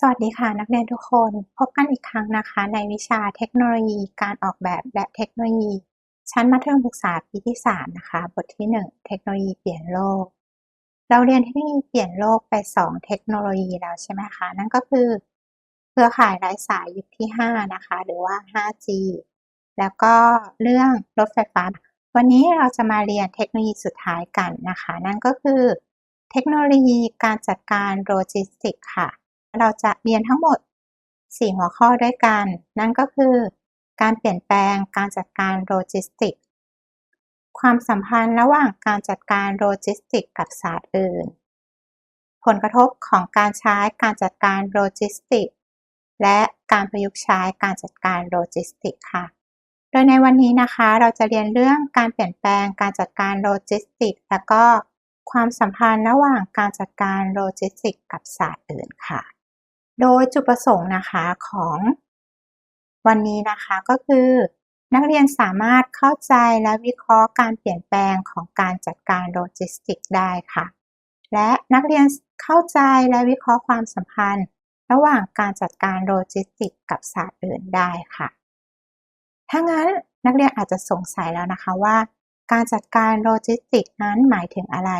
สวัสดีค่ะนักเรียนทุกคนพบกันอีกครั้งนะคะ ในวิชาเทคโนโลยีการออกแบบและเทคโนโลยี ชั้นมัธยมศึกษาปีที่ 3 นะคะ บทที่ 1 เทคโนโลยีเปลี่ยนโลก เราเรียนเทคโนโลยีเปลี่ยนโลกไป 2 เทคโนโลยีแล้วใช่ไหมคะ นั่นก็คือ เครือข่ายไร้สายยุคที่ 5 นะคะ หรือว่า 5G แล้วก็เรื่องรถไฟฟ้า วันนี้เราจะมาเรียนเทคโนโลยีสุดท้ายกันนะคะ นั่นก็คือ เทคโนโลยีการจัดการโลจิสติกส์ค่ะ เราจะเรียนทั้งหมด 4 หัวข้อด้วยกัน นั่นก็คือ การเปลี่ยนแปลงการจัดการโลจิสติก ความสัมพันธ์ระหว่างการจัดการโลจิสติกกับศาสตร์อื่น ผลกระทบของการใช้การจัดการโลจิสติก และการประยุกต์ใช้การจัดการโลจิสติกค่ะ โดยในวันนี้นะคะเราจะเรียนเรื่องการเปลี่ยนแปลงการจัดการโลจิสติก และก็ความสัมพันธ์ระหว่างการจัดการโลจิสติกกับศาสตร์อื่นค่ะ โดยจุดประสงค์นะคะของ วันนี้นะคะก็คือ นักเรียนสามารถเข้าใจและวิเคราะห์การเปลี่ยนแปลงของการจัดการโลจิสติกได้ค่ะ และนักเรียนเข้าใจและวิเคราะห์ความสัมพันธ์ ระหว่างการจัดการโลจิสติกกับศาสตร์อื่นได้ค่ะ ถ้างั้นนักเรียนอาจจะสงสัยแล้วนะคะว่า การจัดการโลจิสติกนั้นหมายถึงอะไร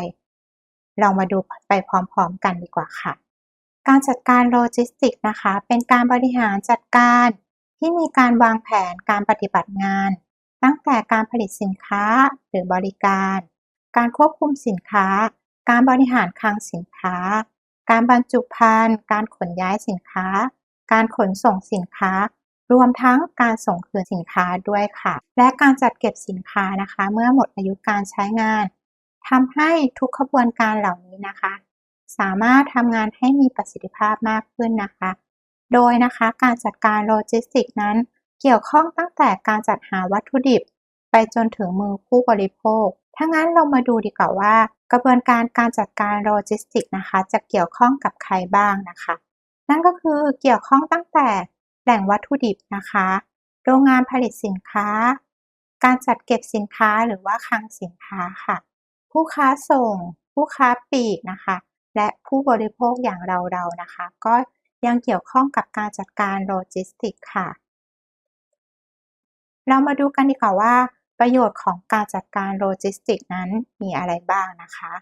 เรามาดูไปพร้อมๆกันดีกว่าค่ะ การจัดการโลจิสติกส์นะคะ เป็นการบริหารจัดการที่มีการวางแผนการปฏิบัติงาน ตั้งแต่การผลิตสินค้าหรือบริการ การควบคุมสินค้า การบริหารคลังสินค้า การบรรจุภัณฑ์การขนย้ายสินค้า การขนส่งสินค้า รวมทั้งการส่งคืนสินค้าด้วยค่ะ และการจัดเก็บสินค้านะคะ เมื่อหมดอายุการใช้งานทำให้ทุกขบวนการเหล่านี้นะคะ สามารถทำงานให้มีประสิทธิภาพมากขึ้นนะคะ โดยนะคะการจัดการโลจิสติกส์นั้น เกี่ยวข้องตั้งแต่การจัดหาวัตถุดิบ ไปจนถึงมือผู้บริโภค ถ้างั้นเรามาดูดีกว่าว่า กระบวนการการจัดการโลจิสติกส์นะคะ จะเกี่ยวข้องกับใครบ้างนะคะ นั่นก็คือเกี่ยวข้องตั้งแต่แหล่งวัตถุดิบนะคะ โรงงานผลิตสินค้า การจัดเก็บสินค้าหรือว่าคลังสินค้าค่ะ ผู้ค้าส่ง ผู้ค้าปลีกนะคะ และผู้บริโภคอย่างเราๆนะคะ ก็ยังเกี่ยวข้องกับการจัดการโลจิสติกค่ะ เรามาดูกันดีกว่าว่า ประโยชน์ของการจัดการโลจิสติกนั้นมีอะไรบ้างนะคะ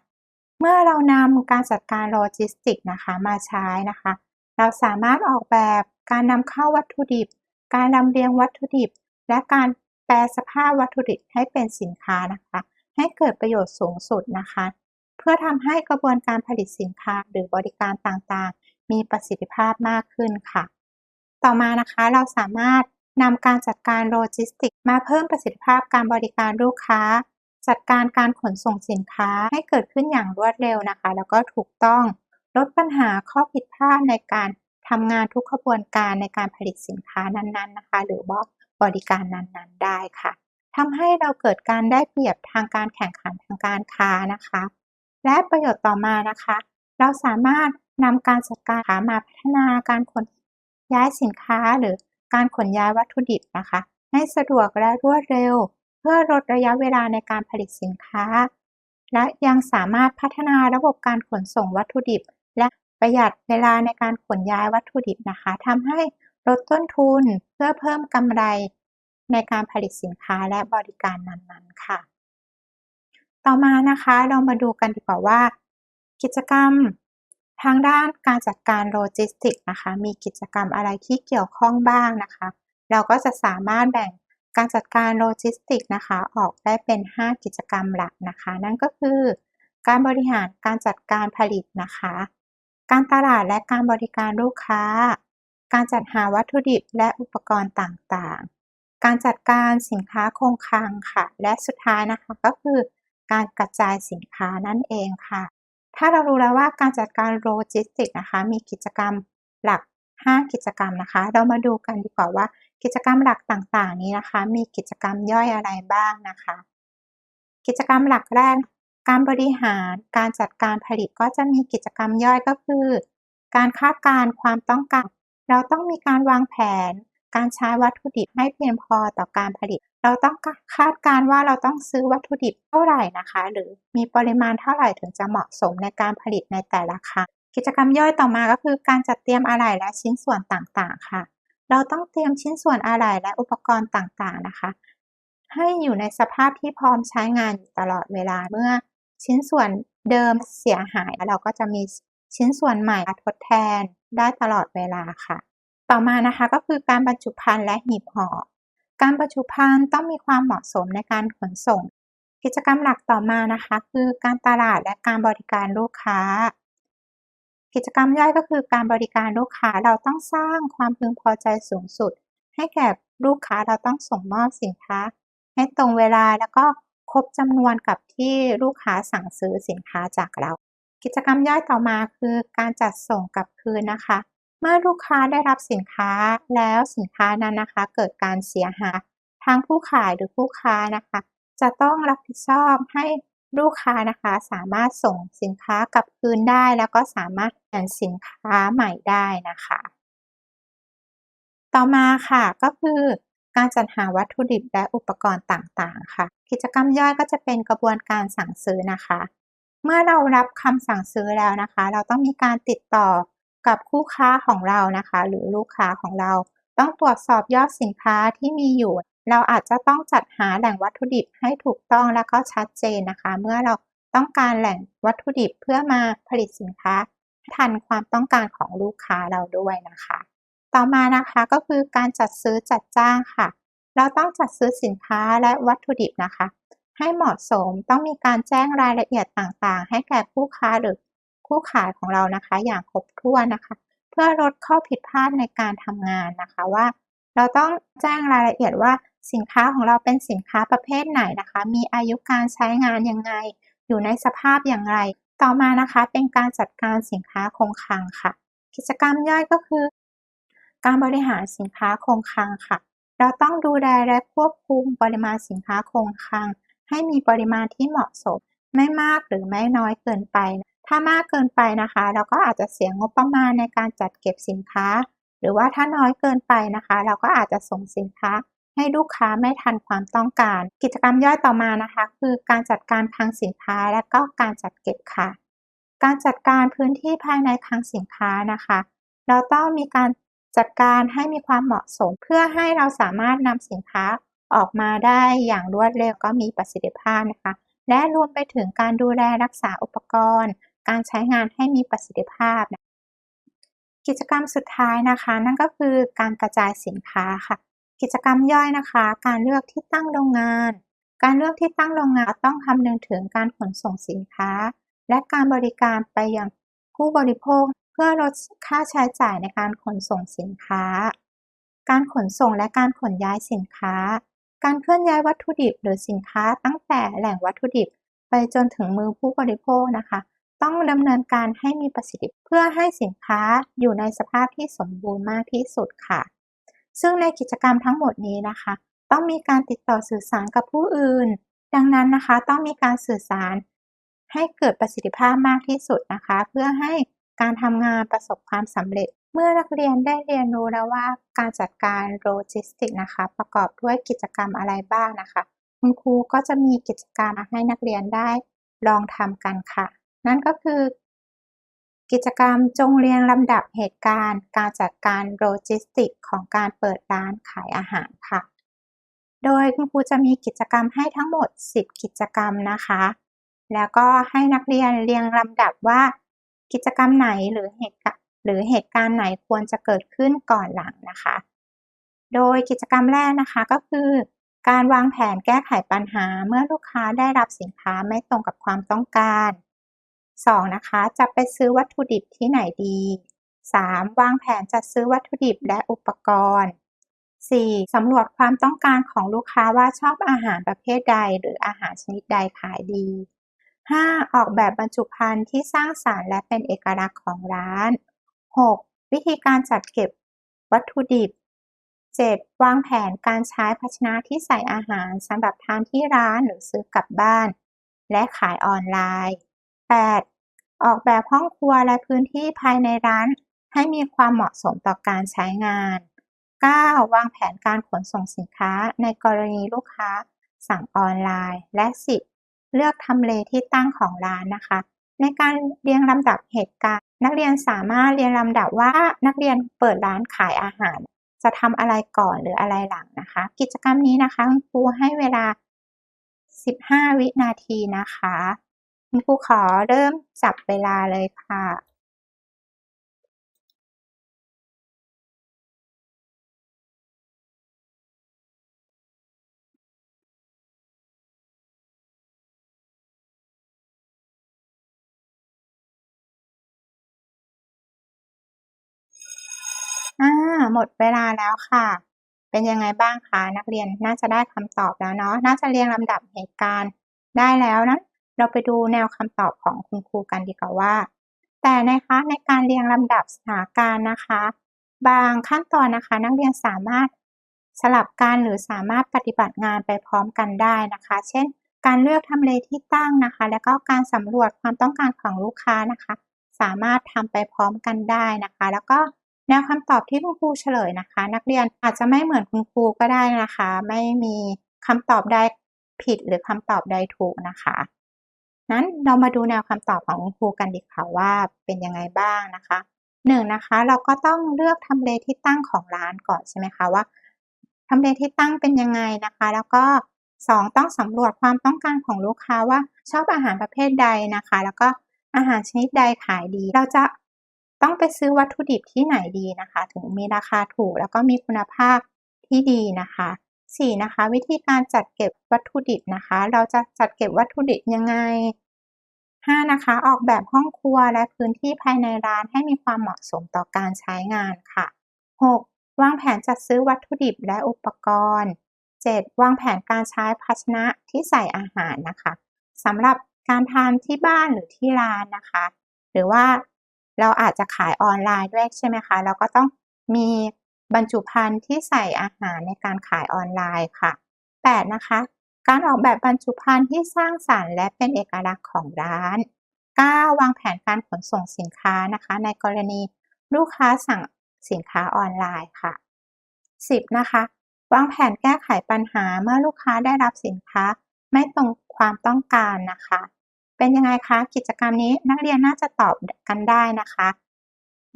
เมื่อเรานำการจัดการโลจิสติกนะคะมาใช้นะคะ เราสามารถออกแบบการนำเข้าวัตถุดิบ การลำเลียงวัตถุดิบ และการแปลสภาพวัตถุดิบให้เป็นสินค้านะคะ ให้เกิดประโยชน์สูงสุดนะคะ เพื่อทำให้กระบวนการผลิตสินค้าหรือบริการต่างๆ มีประสิทธิภาพมากขึ้นค่ะ ต่อมานะคะเราสามารถนำการจัดการโลจิสติกส์มาเพิ่มประสิทธิภาพการบริการลูกค้า จัดการการขนส่งสินค้าให้เกิดขึ้นอย่างรวดเร็วนะคะ แล้วก็ถูกต้องลดปัญหาข้อผิดพลาดในการทำงานทุกขบวนการในการผลิตสินค้านั้นๆนะคะ หรือว่าบริการนั้นๆได้ค่ะทำให้เราเกิดการได้เปรียบทางการแข่งขันทางการค้านะคะ และประโยชน์ต่อมานะคะ เราสามารถนำการจัดการมาพัฒนาการขนย้ายสินค้าหรือการขนย้ายวัตถุดิบนะคะ ให้สะดวกและรวดเร็ว เพื่อลดระยะเวลาในการผลิตสินค้า และยังสามารถพัฒนาระบบการขนส่งวัตถุดิบ และประหยัดเวลาในการขนย้ายวัตถุดิบนะคะทำให้ลดต้นทุนเพื่อเพิ่มกำไรในการผลิตสินค้าและบริการนั้นๆค่ะ ต่อมานะคะเรามาดูกันดีกว่าว่า กิจกรรมทางด้านการจัดการโลจิสติกส์นะคะ มีกิจกรรมอะไรที่เกี่ยวข้องบ้างนะคะ เราก็จะสามารถแบ่งการจัดการโลจิสติกส์นะคะ ออกได้เป็น 5 กิจกรรมหลักนะคะ นั่นก็คือ การบริหารการจัดการผลิตนะคะ การตลาดและการบริการลูกค้า การจัดหาวัตถุดิบและอุปกรณ์ต่างๆ การจัดการสินค้าคงคลังค่ะ และสุดท้ายนะคะก็คือ การกระจายสินค้านั่นเองค่ะ ถ้าเรารู้แล้วว่าการจัดการโลจิสติกนะคะ มีกิจกรรมหลัก 5 กิจกรรมนะคะ เรามาดูกันดีกว่าว่ากิจกรรมหลักต่างๆ นี้นะคะ มีกิจกรรมย่อยอะไรบ้างนะคะ กิจกรรมหลักแรก การบริหารการจัดการผลิตก็จะมีกิจกรรมย่อยก็คือ การคาดการณ์ความต้องการ เราต้องมีการวางแผน การใช้วัตถุดิบให้เพียงพอต่อการผลิต เราต้องคาดการณ์ว่าเราต้องซื้อวัตถุดิบเท่าไหร่นะคะ หรือมีปริมาณเท่าไหร่ถึงจะเหมาะสมในการผลิตในแต่ละครั้งกิจกรรมย่อยต่อมาก็คือการจัดเตรียมอะไหล่และชิ้นส่วนต่างๆ ค่ะ เราต้องเตรียมชิ้นส่วนอะไหล่และอุปกรณ์ต่างๆนะคะ ให้อยู่ในสภาพที่พร้อมใช้งานอยู่ตลอดเวลาเมื่อ ชิ้นส่วนเดิมเสียหายเราก็จะมีชิ้นส่วนใหม่ทดแทนได้ตลอดเวลาค่ะ ต่อมานะคะก็คือการบรรจุภัณฑ์และหีบห่อ การบรรจุภัณฑ์ต้องมีความเหมาะสมในการขนส่ง กิจกรรมหลักต่อมานะคะ คือการตลาดและการบริการลูกค้า กิจกรรมย่อยก็คือการบริการลูกค้าเราต้องสร้างความพึงพอใจสูงสุด ให้แก่ลูกค้าเราต้องส่งมอบสินค้า ให้ตรงเวลาแล้วก็ครบจำนวนกับที่ลูกค้าสั่งซื้อสินค้าจากเรา กิจกรรมย่อยต่อมาคือการจัดส่งกลับคืนนะคะ เมื่อลูกค้าได้รับสินค้าแล้วสินค้านั้นนะคะ เกิดการเสียหายทางผู้ขายหรือผู้ค้านะคะ จะต้องรับผิดชอบให้ลูกค้านะคะสามารถส่งสินค้ากลับคืนได้ แล้วก็สามารถเปลี่ยนสินค้าใหม่ได้นะคะ ต่อมาค่ะก็คือการจัดหาวัตถุดิบและอุปกรณ์ต่างๆ ค่ะ กิจกรรมย่อยก็จะเป็นกระบวนการสั่งซื้อนะคะ เมื่อเรารับคำสั่งซื้อแล้วนะคะ เราต้องมีการติดต่อ กับคู่ค้าของเรานะคะ หรือลูกค้าของเรา ต้องตรวจสอบยอดสินค้าที่มีอยู่ เราอาจจะต้องจัดหาแหล่งวัตถุดิบให้ถูกต้องและก็ชัดเจนนะคะ เมื่อเราต้องการแหล่งวัตถุดิบเพื่อมาผลิตสินค้า ทันความต้องการของลูกค้าเราด้วยนะคะ ต่อมานะคะก็คือการจัดซื้อจัดจ้างค่ะ เราต้องจัดซื้อสินค้าและวัตถุดิบนะคะ ให้เหมาะสมต้องมีการแจ้งรายละเอียดต่างๆ ให้แก่ผู้ค้าหรือ คู่ขายของเรานะคะ อย่างครบถ้วนนะคะ เพื่อลดข้อผิดพลาดในการทำงานนะคะว่า เราต้องแจ้งรายละเอียดว่าสินค้าของเราเป็นสินค้าประเภทไหนนะคะ มีอายุการใช้งานยังไง อยู่ในสภาพอย่างไร ต่อมานะคะเป็นการจัดการสินค้าคงคลังค่ะ กิจกรรมย่อยก็คือ การบริหารสินค้าคงคลังค่ะ เราต้องดูแลและควบคุมปริมาณสินค้าคงคลัง ให้มีปริมาณที่เหมาะสม ไม่มากหรือไม่น้อยเกินไป ถ้ามากเกินไปนะคะ เราก็อาจจะเสียงบประมาณในการจัดเก็บสินค้า หรือว่าถ้าน้อยเกินไปนะคะ เราก็อาจจะส่งสินค้าให้ลูกค้าไม่ทันความต้องการ กิจกรรมย่อยต่อมานะคะ คือการจัดการคลังสินค้าและก็การจัดเก็บค่ะ การจัดการพื้นที่ภายในคลังสินค้านะคะ เราต้องมีการจัดการให้มีความเหมาะสม เพื่อให้เราสามารถนำสินค้าออกมาได้อย่างรวดเร็วก็มีประสิทธิภาพนะคะ และรวมไปถึงการดูแลรักษาอุปกรณ์ การใช้งานให้มีประสิทธิภาพ กิจกรรมสุดท้ายนะคะ นั่นก็คือการกระจายสินค้าค่ะ กิจกรรมย่อยนะคะ การเลือกที่ตั้งโรงงาน การเลือกที่ตั้งโรงงานต้องคำนึงถึงการขนส่งสินค้า และการบริการไปยังผู้บริโภคเพื่อลดค่าใช้จ่ายในการขนส่งสินค้า การขนส่งและการขนย้ายสินค้า การเคลื่อนย้ายวัตถุดิบหรือสินค้าตั้งแต่แหล่งวัตถุดิบ ไปจนถึงมือผู้บริโภคนะคะ ต้องดำเนินการให้มีประสิทธิเพื่อให้สินค้าอยู่ในสภาพที่สมบูรณ์มากที่สุดค่ะ ซึ่งในกิจกรรมทั้งหมดนี้นะคะ ต้องมีการติดต่อสื่อสารกับผู้อื่น ดังนั้นนะคะต้องมีการสื่อสารให้เกิดประสิทธิภาพมากที่สุดนะคะ เพื่อให้การทำงานประสบความสำเร็จ เมื่อนักเรียนได้เรียนรู้แล้วว่าการจัดการโลจิสติกนะคะ ประกอบด้วยกิจกรรมอะไรบ้างนะคะ คุณครูก็จะมีกิจกรรมให้นักเรียนได้ลองทำกันค่ะ นั่นก็คือ กิจกรรมจงเรียงลำดับเหตุการณ์ การจัดการโลจิสติกของการเปิดร้านขายอาหารค่ะ โดยคุณครูจะมีกิจกรรมให้ทั้งหมด 10 กิจกรรมนะคะ แล้วก็ให้นักเรียนเรียงลำดับว่า กิจกรรมไหนหรือเหตุการณ์หรือเหตุการณ์ไหนควรจะเกิดขึ้นก่อนหลังนะคะ โดยกิจกรรมแรกนะคะก็คือการวางแผนแก้ไขปัญหาเมื่อลูกค้าได้รับสินค้าไม่ตรงกับความต้องการ 2. นะคะจะไปซื้อวัตถุดิบที่ไหนดี 3. วางแผนจัดซื้อวัตถุดิบและอุปกรณ์ 4. สำรวจความต้องการของลูกค้าว่าชอบอาหารประเภทใด หรืออาหารชนิดใดขายดี 5. ออกแบบบรรจุภัณฑ์ที่สร้างสารรค์และเป็นเอกลักษณ์ของร้าน 6. วิธีการจัดเก็บวัตถุดิบ 7. วางแผนการใช้ภาชนะที่ใส่อาหารสำหรับทานที่ร้านหรือซื้อกลับบ้าน และขายออนไลน์ 8. ออกแบบห้องครัวและพื้นที่ภายในร้านให้มีความเหมาะสมต่อการใช้งาน 9. วางแผนการขนส่งสินค้าในกรณีลูกค้าสั่งออนไลน์ และ 10 เลือกทำเลที่ตั้งของร้านนะคะ ในการเรียงลำดับเหตุการณ์ นักเรียนสามารถเรียนลำดับว่านักเรียนเปิดร้านขายอาหาร จะทำอะไรก่อนหรืออะไรหลังนะคะ กิจกรรมนี้นะคะคุณครูให้เวลา 15 วินาทีนะคะ คุณครูขอเริ่มจับเวลาเลยค่ะอาหมดเวลาแล้วค่ะ เป็นยังไงบ้างคะนักเรียนน่าจะได้คำตอบแล้วเนาะน่าจะเรียงลำดับเหตุการณ์ได้แล้วนะ เราไปดูแนวคำตอบของคุณครูกันดีกว่าว่า แต่นะคะในการเรียงลำดับสถานการณ์นะคะ บางขั้นตอนนะคะ นักเรียนสามารถสลับกันหรือสามารถปฏิบัติงานไปพร้อมกันได้นะคะ เช่น การเลือกทำเลที่ตั้งนะคะ แล้วก็การสำรวจความต้องการของลูกค้านะคะ สามารถทำไปพร้อมกันได้นะคะ แล้วก็แนวคำตอบที่คุณครูเฉลยนะคะ นักเรียนอาจจะไม่เหมือนคุณครูก็ได้นะคะ ไม่มีคำตอบใดผิดหรือคำตอบใดถูกนะคะ นั้นเรามาดูแนวคำตอบของคุณครูกันดีค่ะว่าเป็นยังไงบ้างนะคะหนึ่งนะคะเราก็ต้องเลือกทำเลที่ตั้งของร้านก่อนใช่ไหมคะว่าทำเลที่ตั้งเป็นยังไงนะคะ แล้วก็สองต้องสำรวจความต้องการของลูกค้าว่าชอบอาหารประเภทใดนะคะ แล้วก็อาหารชนิดใดขายดี เราจะต้องไปซื้อวัตถุดิบที่ไหนดีนะคะ ถึงมีราคาถูกแล้วก็มีคุณภาพที่ดีนะคะ 4. นะคะ วิธีการจัดเก็บวัตถุดิบนะคะ เราจะจัดเก็บวัตถุดิบยังไง 5. นะคะ ออกแบบห้องครัวและพื้นที่ภายในร้านให้มีความเหมาะสมต่อการใช้งานค่ะ 6. วางแผนจัดซื้อวัตถุดิบและอุปกรณ์ 7. วางแผนการใช้ภาชนะที่ใส่อาหารนะคะสำหรับการทานที่บ้านหรือที่ร้านนะคะ หรือว่าเราอาจจะขายออนไลน์ด้วยใช่ไหมคะ เราก็ต้องมี บรรจุภัณฑ์ที่ใส่อาหารในการขายออนไลน์ค่ะ 8. นะคะ การออกแบบบรรจุภัณฑ์ที่สร้างสารรค์ และเป็นเอกลักษณ์ของร้าน 9. วางแผนการขนส่งสินค้านะคะ ในกรณีลูกค้าสั่งสินค้าออนไลน์ค่ะ 10. นะคะ วางแผนแก้ไขปัญหาเมื่อลูกค้าได้รับสินค้า ไม่ตรงความต้องการนะคะ เป็นยังไงคะ กิจกรรมนี้นักเรียนน่าจะตอบกันได้นะคะ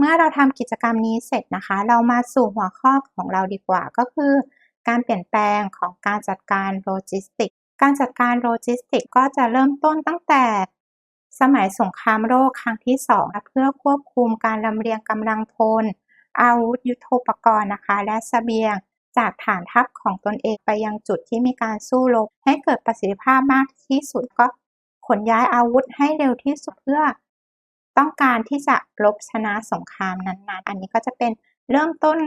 เมื่อเราทำกิจกรรมนี้เสร็จนะคะ เรามาสู่หัวข้อของเราดีกว่าก็คือ การเปลี่ยนแปลงของการจัดการโลจิสติก การจัดการโลจิสติกก็จะเริ่มต้นตั้งแต่สมัยสงครามโลกครั้งที่2นะเพื่อควบคุมการลำเลียงกำลังพล อาวุธยุโทโธปกรณ์นะคะ และสเสบียงจากฐานทัพของตนเองไปยังจุดที่มีการสู้รบให้เกิดประสิทธิภาพมากที่สุดก็ขนย้ายอาวุธให้เร็วที่สุดเพื่อ ต้องการที่จะลบชนะสงครามนั้นๆ อันนี้ก็จะเป็นเริ่มต้น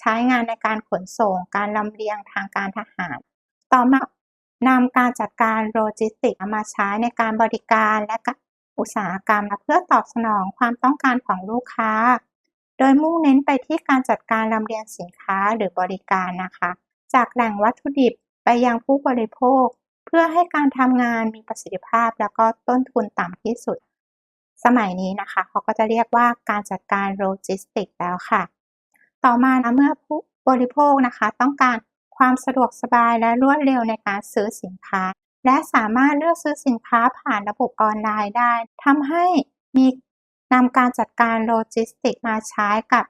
ใช้งานในการขนส่ง การลำเลียงทางการทหาร ต่อมานำการจัดการโลจิสติกมาใช้ในการบริการและอุตสาหกรรมเพื่อตอบสนองความต้องการของลูกค้า โดยมุ่งเน้นไปที่การจัดการลำเลียงสินค้าหรือบริการนะคะ จากแหล่งวัตถุดิบไปยังผู้บริโภค เพื่อให้การทำงานมีประสิทธิภาพ แล้วก็ต้นทุนต่ำที่สุด สมัยนี้นะคะเขาก็จะเรียกว่าการจัดการโลจิสติกแล้วค่ะ ต่อมานะเมื่อผู้บริโภคนะคะ ต้องการความสะดวกสบายและรวดเร็วในการซื้อสินค้า และสามารถเลือกซื้อสินค้าผ่านระบบออนไลน์ได้ทำให้มีนำการจัดการโลจิสติกมาใช้กับ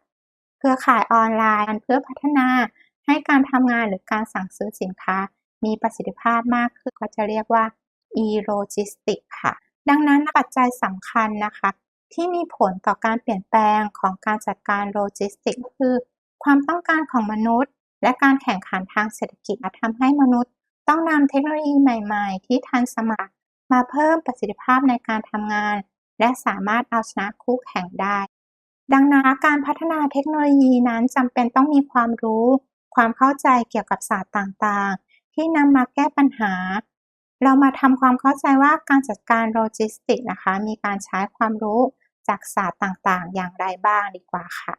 เครือข่ายออนไลน์เพื่อพัฒนาให้การทำงานหรือการสั่งซื้อสินค้า มีประสิทธิภาพมากขึ้นก็จะเรียกว่า e-logistic ค่ะ ดังนั้นปัจจัยสำคัญนะคะที่มีผลต่อการเปลี่ยนแปลงของการจัดการโลจิสติกคือ ความต้องการของมนุษย์ และการแข่งขันทางเศรษฐกิจทำให้มนุษย์ ต้องนำเทคโนโลยีใหม่ๆ ที่ทันสมัยมาเพิ่มประสิทธิภาพในการทำงาน และสามารถเอาชนะคู่แข่งได้ ดังนั้นการพัฒนาเทคโนโลยีนั้นจำเป็นต้องมีความรู้ ความเข้าใจเกี่ยวกับศาสตร์ต่างๆ ที่นำมาแก้ปัญหา เรามาทำความเข้าใจว่าการจัดการโลจิสติกนะคะ มีการใช้ความรู้จากศาสตร์ต่างๆ อย่างไรบ้างดีกว่าค่ะ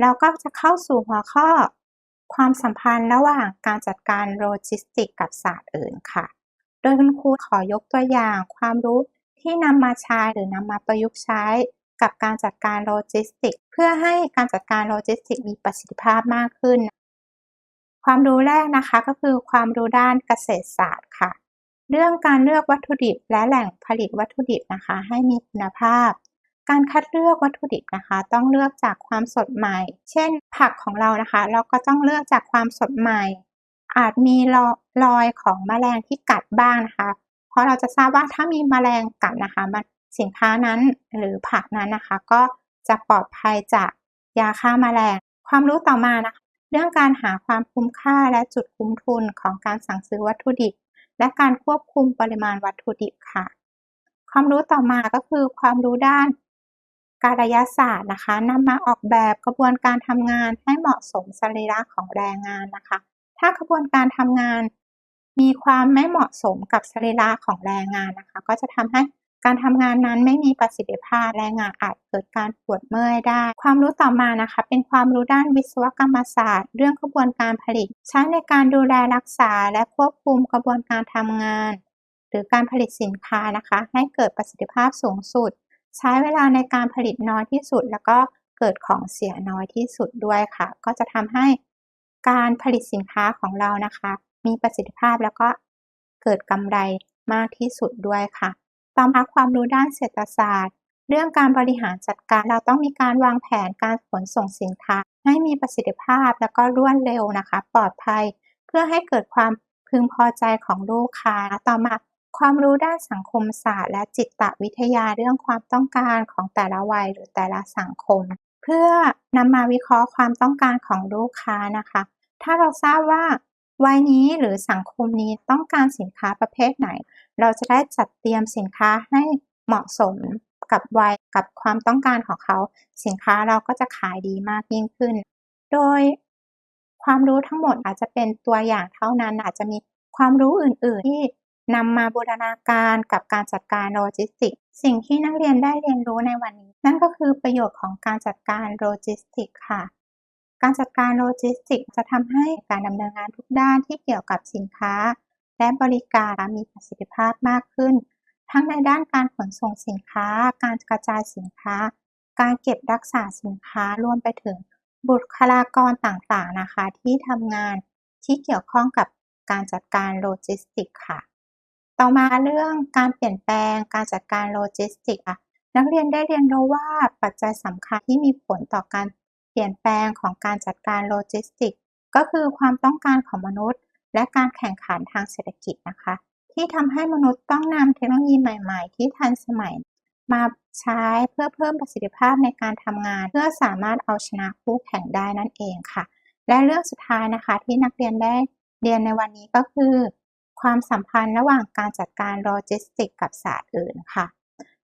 เราก็จะเข้าสู่หัวข้อ ความสัมพันธ์ระหว่างการจัดการโลจิสติกกับศาสตร์อื่นค่ะ โดยคุณครูขอยกตัวอย่างความรู้ที่นำมาใช้หรือนำมาประยุกต์ใช้กับการจัดการโลจิสติก เพื่อให้การจัดการโลจิสติกมีประสิทธิภาพมากขึ้น ความรู้แรกนะคะก็คือความรู้ด้านเกษตรศาสตร์ค่ะ เรื่องการเลือกวัตถุดิบและแหล่งผลิตวัตถุดิบนะคะให้มีคุณภาพ การคัดเลือกวัตถุดิบนะคะ ต้องเลือกจากความสดใหม่ เช่น ผักของเรานะคะ เราก็ต้องเลือกจากความสดใหม่ อาจมีรอยของแมลงที่กัดบ้างนะคะ เพราะเราจะทราบว่าถ้ามีแมลงกัดนะคะสินค้านั้นหรือผักนั้นนะคะ ก็จะปลอดภัยจากยาฆ่าแมลง ความรู้ต่อมานะคะ เรื่องการหาความคุ้มค่าและจุดคุ้มทุนของการสั่งซื้อวัตถุดิบ และการควบคุมปริมาณวัตถุดิบค่ะ ความรู้ต่อมาก็คือความรู้ด้านการยศาสตร์นะคะนำมาออกแบบกระบวนการทำงานให้เหมาะสมสรีระของแรงงานนะคะ ถ้ากระบวนการทำงานมีความไม่เหมาะสมกับสรีระของแรงงานนะคะ ก็จะทำให้ การทำงานนั้นไม่มีประสิทธิภาพแรงงานอาจเกิดการปวดเมื่อยได้ ความรู้ต่อมานะคะ เป็นความรู้ด้านวิศวกรรมศาสตร์ เรื่องกระบวนการผลิต ใช้ในการดูแลรักษาและควบคุมกระบวนการทำงาน หรือการผลิตสินค้านะคะ ให้เกิดประสิทธิภาพสูงสุด ใช้เวลาในการผลิตน้อยที่สุด แล้วก็เกิดของเสียน้อยที่สุดด้วยค่ะ ก็จะทำให้การผลิตสินค้าของเรานะคะ มีประสิทธิภาพแล้วก็เกิดกำไรมากที่สุดด้วยค่ะ ต่อมาความรู้ด้านเศรษฐศาสตร์ เรื่องการบริหารจัดการเราต้องมีการวางแผนการขนส่งสินค้า ให้มีประสิทธิภาพแล้วก็รวดเร็วนะคะ ปลอดภัย เพื่อให้เกิดความพึงพอใจของลูกค้า ต่อมาความรู้ด้านสังคมศาสตร์ และจิตวิทยาเรื่องความต้องการของแต่ละวัยหรือแต่ละสังคม เพื่อนำมาวิเคราะห์ความต้องการของลูกค้านะคะ ถ้าเราทราบว่า วัยนี้หรือสังคมนี้ต้องการสินค้าประเภทไหน เราจะได้จัดเตรียมสินค้าให้เหมาะสมกับวัยกับความต้องการของเขา สินค้าเราก็จะขายดีมากยิ่งขึ้น โดยความรู้ทั้งหมดอาจจะเป็นตัวอย่างเท่านั้นอาจจะมีความรู้อื่น ๆ ที่นำมาบูรณาการกับการจัดการโลจิสติก สิ่งที่นักเรียนได้เรียนรู้ในวันนี้ นั่นก็คือประโยชน์ของการจัดการโลจิสติกค่ะ การจัดการโลจิสติกจะทำให้การดำเนินงานทุกด้านที่เกี่ยวกับสินค้า และบริการมีประสิทธิภาพมากขึ้น ทั้งในด้านการขนส่งสินค้า การกระจายสินค้า การเก็บรักษาสินค้ารวมไปถึงบุคลากรต่างๆนะคะที่ทำงานที่เกี่ยวข้องกับการจัดการโลจิสติกค่ะ ต่อมาเรื่องการเปลี่ยนแปลงการจัดการโลจิสติกค่ะนักเรียนได้เรียนรู้ว่าปัจจัยสำคัญที่มีผลต่อการ เปลี่ยนแปลงของการจัดการโลจิสติก ก็คือความต้องการของมนุษย์ และการแข่งขันทางเศรษฐกิจนะคะ ที่ทำให้มนุษย์ต้องนำเทคโนโลยีใหม่ๆ ที่ทันสมัยมาใช้เพื่อเพิ่มประสิทธิภาพในการทำงาน เพื่อสามารถเอาชนะคู่แข่งได้นั่นเองค่ะ และเรื่องสุดท้ายนะคะที่นักเรียนได้เรียนในวันนี้ก็คือ ความสัมพันธ์ระหว่างการจัดการโลจิสติก กับศาสตร์อื่นค่ะ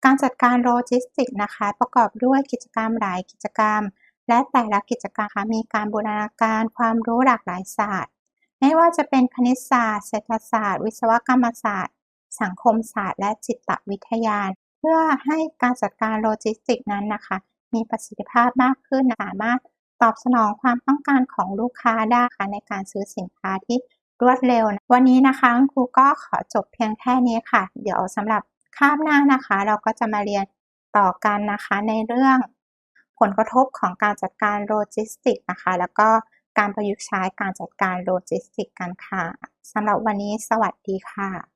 การจัดการโลจิสติกนะคะ ประกอบด้วยกิจกรรมหลายกิจกรรม และแต่ละกิจกรรมมีการบูรณาการความรู้หลากหลายศาสตร์ ไม่ว่าจะเป็นคณิตศาสตร์ เศรษฐศาสตร์ วิศวกรรมศาสตร์ สังคมศาสตร์ และจิตวิทยา เพื่อให้การจัดการโลจิสติกนั้นนะคะ มีประสิทธิภาพมากขึ้นสามารถตอบสนองความต้องการของลูกค้าได้ค่ะในการซื้อสินค้าที่รวดเร็ว วันนี้นะคะครูก็ขอจบเพียงแค่นี้ค่ะ เดี๋ยวสำหรับคาบหน้านะคะ เราก็จะมาเรียนต่อกันนะคะในเรื่อง ผลกระทบของการจัดการโลจิสติกนะคะ แล้วก็การประยุกต์ใช้การจัดการโลจิสติกกันค่ะสำหรับวันนี้สวัสดีค่ะ